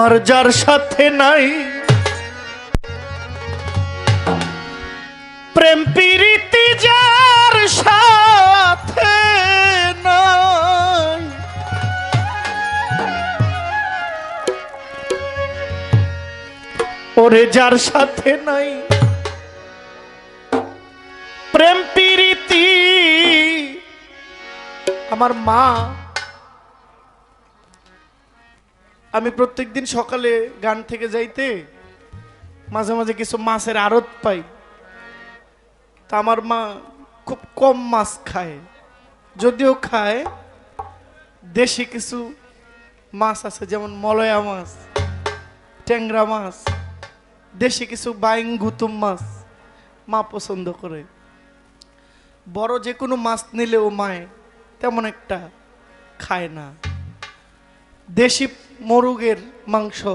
আমার যার সাথে নাই। প্রেম প্রীতি যার সাথে নাই। ওরে যার সাথে নাই। প্রেম প্রীতি, আমার মা আমি প্রত্যেকদিন সকালে গান থেকে যাইতে মাঝে মাঝে কিছু মাছের আড়ত পাই। তা আমার মা খুব কম মাছ খায়। যদিও খায়, দেশি কিছু মাছ আছে, যেমন মলয়া মাছ, ট্যাংরা মাছ, দেশি কিছু বাইং গুতুম মাছ মা পছন্দ করে। বড় যে কোনো মাছ নিলেও মায় তেমন একটা খায় না। দেশি মোরগের মাংস,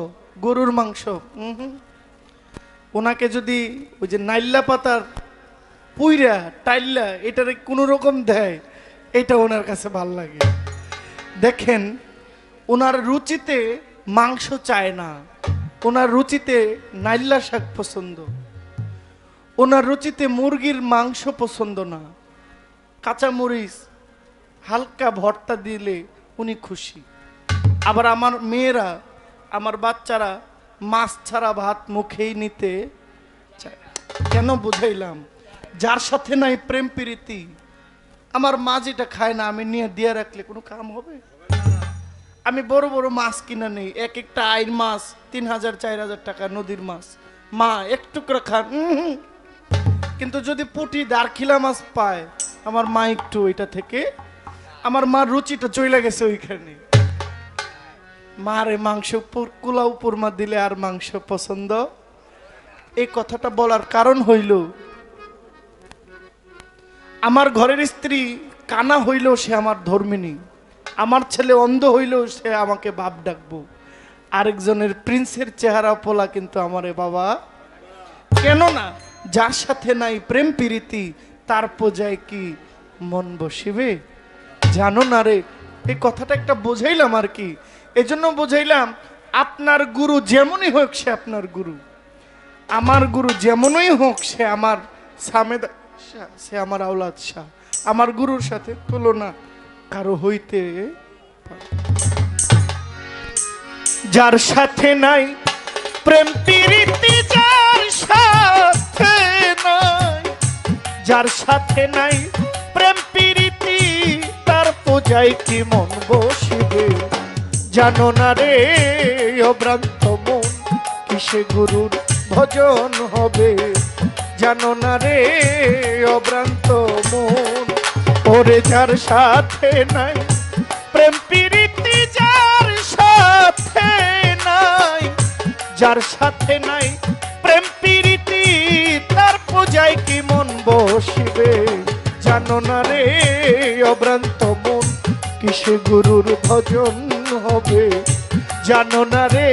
গরুর মাংস। ওনাকে যদি ওই যে নাইল্লা পাতার পুইরা, টাইল্লা, এটারে কোনো রকম দেয়, এটা ওনার কাছে ভালো লাগে। দেখেন, ওনার রুচিতে মাংস চায় না। ওনার রুচিতে নাইল্লা শাক পছন্দ। ওনার রুচিতে মুরগির মাংস পছন্দ না। কাঁচা মরিচ হালকা ভর্তা দিলে উনি খুশি। আবার আমার মেয়েরা, আমার বাচ্চারা মাছ ছাড়া ভাত মুখেই নিতে কেন বুঝাইলাম? যার সাথে নাই প্রেম প্রীতি, আমার মা যেটা খায় না, আমি নিয়ে দিয়ে রাখলে কোনো কাম হবে? আমি বড় বড় মাছ কিনা নেই, এক একটা আইন মাছ, তিন হাজার, চার হাজার টাকা নদীর মাছ। মা একটু করে খান। কিন্তু যদি পুটি দারখিলা মাছ পায়, আমার মা একটু ওইটা থেকে, আমার মার রুচিটা চলে গেছে ওইখানে। মারে মাংস কুলা উপর মা দিলে আর মাংস পছন্দ। এই কথাটা বলার কারণ হইল, আমার ঘরের স্ত্রী কানা হইলেও সে আমার ধর্মিনী আমার ছেলে অন্ধ হইলেও সে আমাকে বাপ ডাকবো। আরেকজনের প্রিন্সের চেহারা পোলা কিন্তু আমারে বাবা। কেন না যার সাথে নাই প্রেম প্রীতি, তার পূজায় কি মন বসিবে? জানো না রে, এই কথাটা একটা বোঝাইলাম আর কি। এজন্য বুঝাইলাম, আপনার গুরু যেমনই হোক সে আপনার গুরু। আমার গুরু যেমনই হোক সে আমার সামেদ সে আমার আওলাদ শাহ। আমার গুরুর সাথে তুলনা কারও হইতে যার সাথে নাই, প্রেম প্রীতি যার সাথে নাই। যার সাথে নাই, প্রেম প্রীতি, তার পূজায় কি মন বসিবে? জানো না রে অভ্রান্ত মন, কিসে গুরুর ভজন হবে? জানো না রে অভ্রান্ত মন, ওরে যার সাথে নাই, প্রেম প্রীতি যার সাথে নাই, যার সাথে নাই প্রেম প্রীতি, তার পূজায় কি মন বসিবে? জানো না রে অভ্রান্ত মন, কিসে গুরুর ভজন হবে। জানো না রে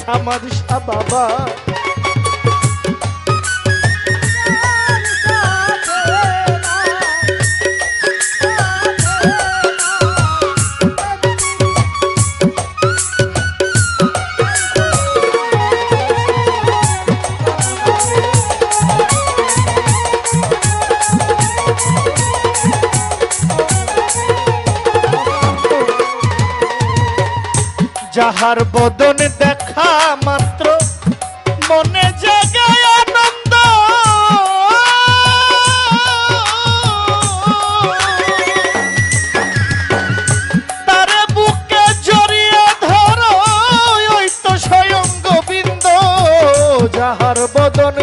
সামার বাবা যাহার বদন দেখা মাত্র, মনে জাগায় আনন্দ। তারে বুকে জড়িয়ে ধরো, ওই তো স্বয়ং গোবিন্দ, যাহার বদন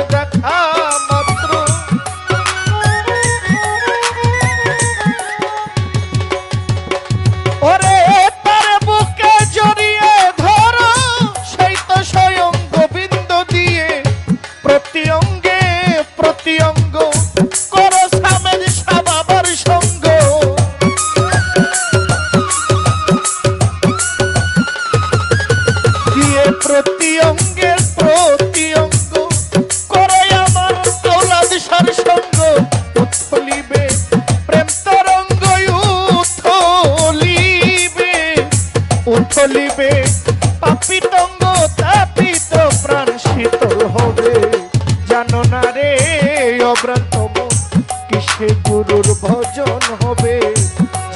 প্রতি অঙ্গে প্রতি অঙ্গ করো স্বামীর সাবাবার সঙ্গ দিয়ে প্রতি অঙ্গের প্রতি অঙ্গ করো আমার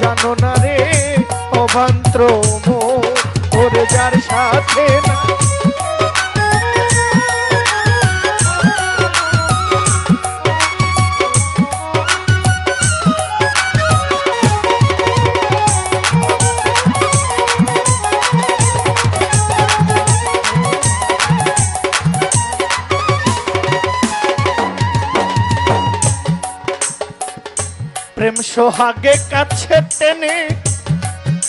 জানো না রে অবান্তর ওরে যার সাথে না সোহাগে কাছে টেনে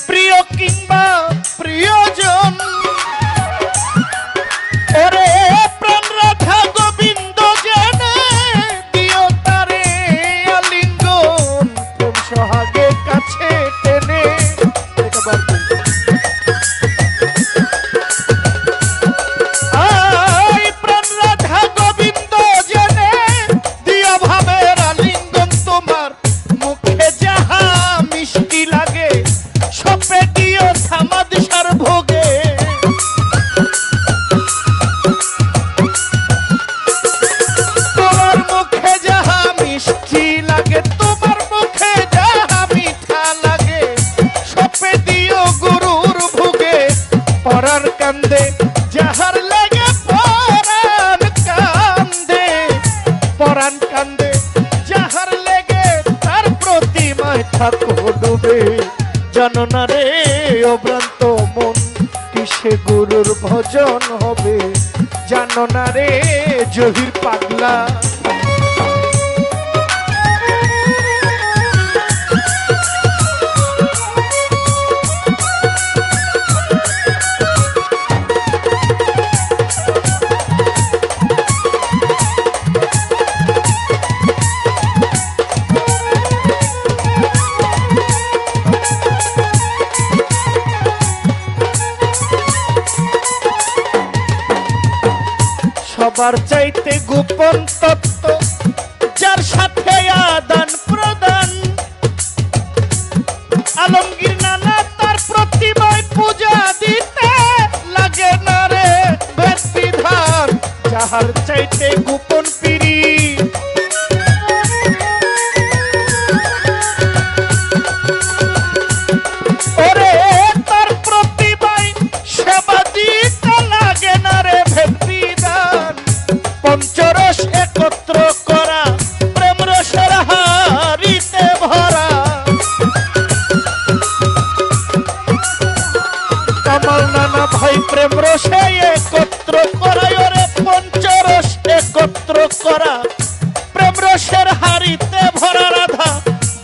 প্রিয় কিংবা প্রিয়জন প্রতিমায় থাকো ডুবে। জানো না রে, অভ্রান্ত মন, কিসে গুরুর ভজন হবে? জানো না রে, জহির পাগলা সবার চাইতে গোপন তত্ত্ব, যার সাথে আদান প্রদান। আলমগীর নানা তার প্রতিমায় পূজা দিতে লাগে না রে বেদ বিধান যাহার চাইতে গোপন পিড়ি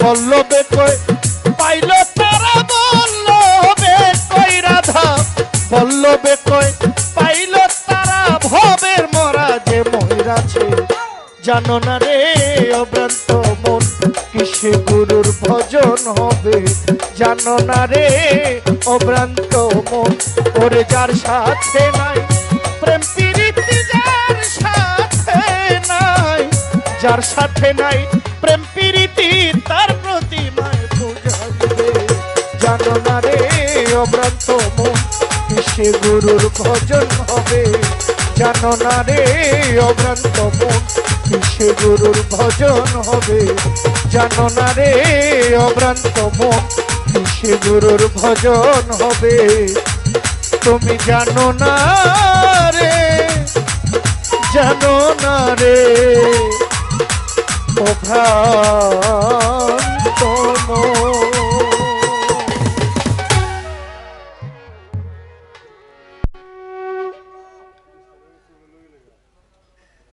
বল্লবে কই? পাইল তারা বল্লবে কই রাধা? বল্লবে কই? পাইল তারা ভবের মরা যে মহিরাছে জানো না রে অভ্রান্ত মন, কিসে গুরুর ভজন হবে। জানো না রে অভ্রান্ত মন, ওরে যার সাথে নাই, প্রেম প্রীতি যার সাথে নাই। যার সাথে নাই, প্রেম প্রীতি অভ্রান্ত মন, কিসে গুরুর ভজন হবে? জানো না রে অভ্রান্ত মন, কিসে গুরুর ভজন হবে? জানো না রে অভ্রান্ত মন, কিসে গুরুর ভজন হবে? তুমি জানো না রে, জানো না রে মন